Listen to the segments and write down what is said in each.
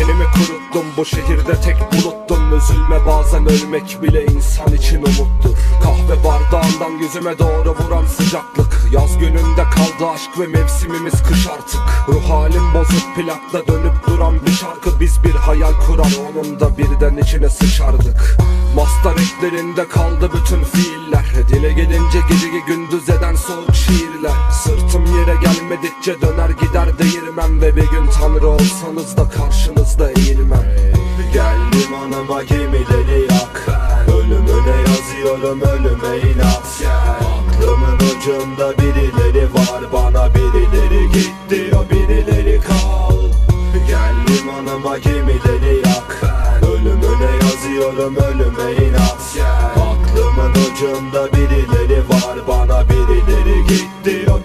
Tenimi kuruttum bu şehirde tek buluttum. Üzülme bazen ölmek bile insan için umuttur. Kahve bardağından yüzüme doğru vuran sıcaklık. Yaz gününde kaldı aşk ve mevsimimiz kış artık. Ruh halim bozuk plakta dönüp duran bir şarkı. Biz bir hayal kurar onun da birden içine sıçardık. Mastar eklerinde kaldı bütün fiiller. Dile gelince geceyi gündüz eden soğuk şiirler. Sırtım yere gelmedikçe döner gider değirmem Ve bir gün tanrı olsanız da karşınızda eğilmem. Gel limanıma gemileri yak. Ölümüne yazıyorum ölüme inat Aklımın ucunda birileri var Bana birileri git diyor birileri kal. Gel limanıma gemileri yak. Ölümüne yazıyorum ölüme inat Aklımın ucunda birileri var Bana birileri git diyor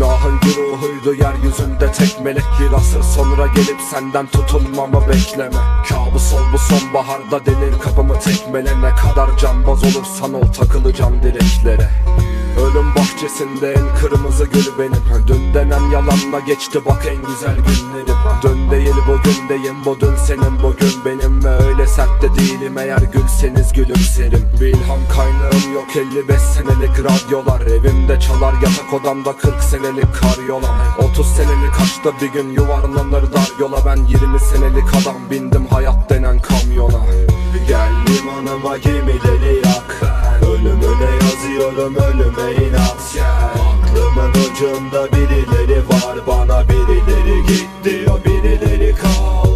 Günahın güruhuydu yeryüzünde tek melek Bir asır sonra gelip senden tutulmamı bekleme. Kabus ol bu sonbaharda denir kapımı tekmele. Ne kadar cambaz olursan ol takılacağım direklere Ölüm bahçesinde en kırmızı gül benim. Dün denen yalanla geçti bak en güzel günlerim. Dün değil bugündeyim bu dün senin bugün benim. Ve öyle sert de değilim eğer gülseniz gülümserim. Bir ilham kaynağım yok 55 senelik radyolar. Evimde çalar yatak odamda 40 senelik karyola 30 senelik aşkta bir gün yuvarlanır dar yola. Ben 20 senelik adam bindim hayat denen kamyona. Gel limanıma gemileri yak. Ölümüne yazıyorum ölüme inat. Aklımın ucunda birileri var. Bana birileri git diyor birileri kal.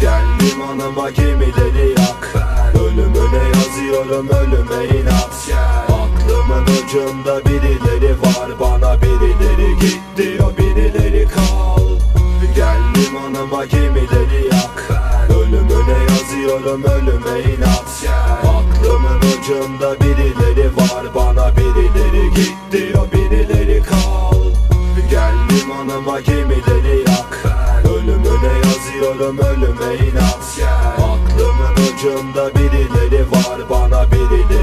Gel limanıma gemileri yak. Ölümüne yazıyorum ölüme inat. Aklımın ucunda birileri var. Bana birileri git diyor birileri kal. Gel limanıma gemileri yak. Ölümüne yazıyorum ölüme inat. Aklımın ucunda birileri var Bana birileri git diyor birileri kal. Gel limanıma gemileri yak. Ölümüne yazıyorum ölüme inat. Aklımın ucunda birileri var Bana birileri